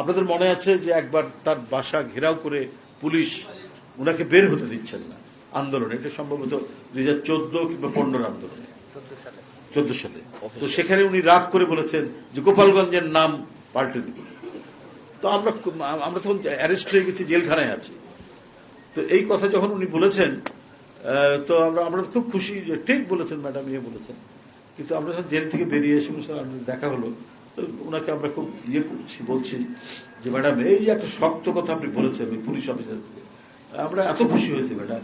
আপনাদের মনে আছে যে একবার তার বাসা ঘেরাও করে পুলিশ ওনাকে বের হতে দিচ্ছেন না? আন্দোলন, এটা সম্ভবত দুই হাজার চোদ্দ কিংবা পনেরোর আন্দোলনে। চোদ্দ সালে। তো সেখানে উনি রাগ করে বলেছেন যে গোপালগঞ্জের নাম পাল্টে দিব। তো আমরা আমরা তখন অ্যারেস্ট হয়ে গেছি, জেলখানায় আছি। তো এই কথা যখন উনি বলেছেন তো আমরা আমরা খুব খুশি যে ঠিক বলেছেন ম্যাডাম ইয়ে বলেছেন। কিন্তু আমরা যখন জেল থেকে বেরিয়ে এসে দেখা হলো। তো ওনাকে আমরা খুব ইয়ে করছি, বলছি যে, ম্যাডাম, এই একটা শক্ত কথা আপনি বলেছেন পুলিশ অফিসার আমরা এত খুশি হয়েছি, ম্যাডাম।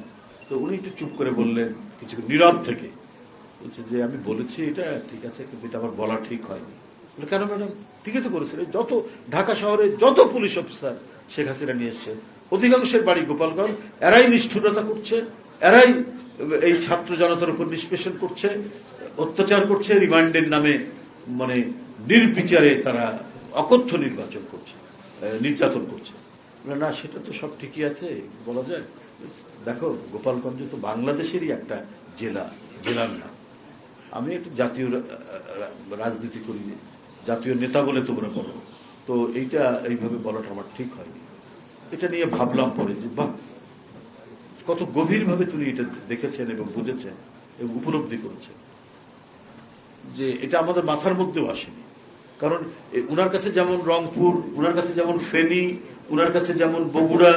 তো উনি একটু চুপ করে বললেন কিছু নীরব থেকে। বলছে যে, আমি বলেছি, এটা ঠিক আছে, কিন্তু এটা আমার বলা ঠিক হয়নি। কেন ম্যাডাম? ঠিকই তো করেছেন। যত ঢাকা শহরে যত পুলিশ অফিসার শেখ হাসিনা নিয়ে এসছে, অধিকাংশের বাড়ি গোপালগঞ্জ, এরাই নিষ্ঠুরতা করছে, এরাই এই ছাত্র জনতার উপর নিষ্পেষণ করছে, অত্যাচার করছে, রিমান্ডের নামে মানে নির্বিচারে তারা অকথ্য নির্বাচন করছে নির্যাতন করছে। না, সেটা তো সব ঠিকই আছে, বলা যায়। দেখো, গোপালগঞ্জ তো বাংলাদেশেরই একটা জেলা, জেলার নাম। আমি একটু জাতীয় রাজনীতি করি, জাতীয় নেতা বলে তোমরা বলো তো এইটা, এইভাবে বলাটা আমার ঠিক হয়নি। এটা নিয়ে ভাবলাম পরে যে, বাহ, কত গভীরভাবে তিনি এটা দেখেছেন এবং বুঝেছেন এবং উপলব্ধি করেছেন। যে, এটা আমাদের মাথার মধ্যেও আসেনি। কারণ এ, উনার কাছে যেমন রংপুর উনার কাছে যেমন ফেনী উনার কাছে যেমন বগুড়া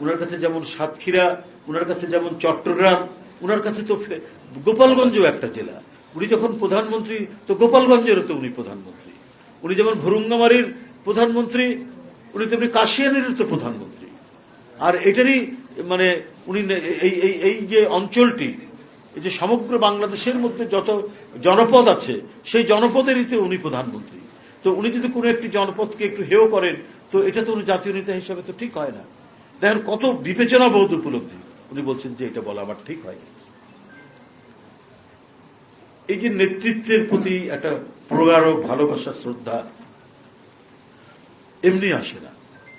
উনার কাছে যেমন সাতক্ষীরা উনার কাছে যেমন চট্টগ্রাম উনার কাছে তো গোপালগঞ্জও একটা জেলা। উনি যখন প্রধানমন্ত্রী তো গোপালগঞ্জেরও তো উনি প্রধানমন্ত্রী। উনি যেমন ভরুঙ্গামারির প্রধানমন্ত্রী উনি তেমনি কাশিয়ানিরও তো প্রধানমন্ত্রী। আর এটারই মানে উনি এই এই এই যে অঞ্চলটি এই যে সমগ্র বাংলাদেশের মধ্যে যত জনপদ আছে সেই জনপদেরই তো উনি প্রধানমন্ত্রী। তো উনি যদি কোনো একটি জনপদকে একটু হেয় করেন, তো এটা তো উনি জাতীয় নেতা হিসাবে তো ঠিক হয় না। দেখেন কত বিবেচনা বোধ উপলব্ধি। উনি বলছেন যে এটা বলা আমার ঠিক হয় এই যে নেতৃত্বের প্রতি একটা প্রগাঢ় ভালোবাসা, শ্রদ্ধা, এমনি আসে না।